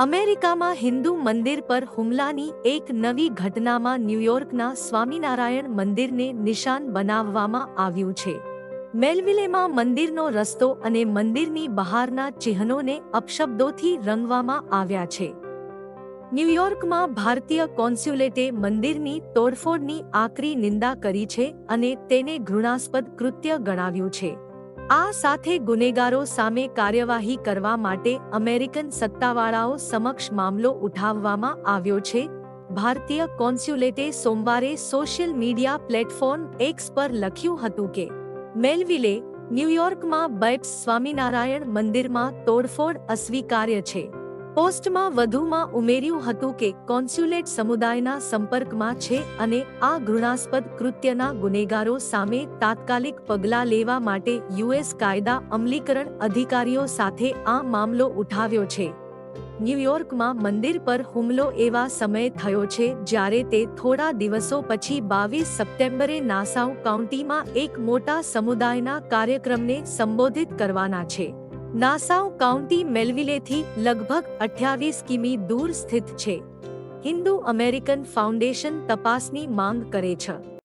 અમેરિકામાં હિન્દુ મંદિર પર હુમલાની એક નવી ઘટનામાં ન્યૂયોર્કના સ્વામિનારાયણ મંદિરને નિશાન બનાવવામાં આવ્યું છે. મેલવિલેમાં મંદિરનો રસ્તો અને મંદિરની બહારના ચિહ્નોને અપશબ્દોથી રંગવામાં આવ્યા છે. ન્યૂયોર્કમાં ભારતીય કોન્સ્યુલેટે મંદિરની તોડફોડની આકરી નિંદા કરી છે અને તેને ઘૃણાસ્પદ કૃત્ય ગણાવ્યું છે. આ સાથે ગુનેગારો સામે કાર્યવાહી કરવા માટે અમેરિકન સત્તાવાળાઓ સમક્ષ મામલો ઉઠાવવામાં આવ્યો છે. ભારતીય કોન્સ્યુલેટે સોમવારે સોશિયલ મીડિયા પ્લેટફોર્મ એક્સ પર લખ્યું હતું કે, મેલવિલે, ન્યૂયોર્કમાં બેપ્સ સ્વામિનારાયણ મંદિરમાં તોડફોડ અસ્વીકાર્ય છે. પોસ્ટમાં વધુમાં ઉમેર્યું હતું કે કોન્સ્યુલેટ સમુદાયના સંપર્કમાં છે અને આ ઘૃણાસ્પદ કૃત્યના ગુનેગારો સામે તાત્કાલિક પગલાં લેવા માટે યુએસ કાયદા અમલીકરણ અધિકારીઓ સાથે આ મામલો ઉઠાવ્યો છે. ન્યૂયોર્કમાં મંદિર પર હુમલો એવા સમયે થયો છે જ્યારે તે થોડા દિવસો પછી બાવીસ સપ્ટેમ્બરે નાસાઉ કાઉન્ટીમાં એક મોટા સમુદાયના કાર્યક્રમને સંબોધિત કરવાના છે. નાસાઉ કાઉન્ટી મેલવિલેથી લગભગ અઠ્યાવીસ કિમી દૂર સ્થિત છે. હિન્દુ અમેરિકન ફાઉન્ડેશન તપાસની માંગ કરે છે.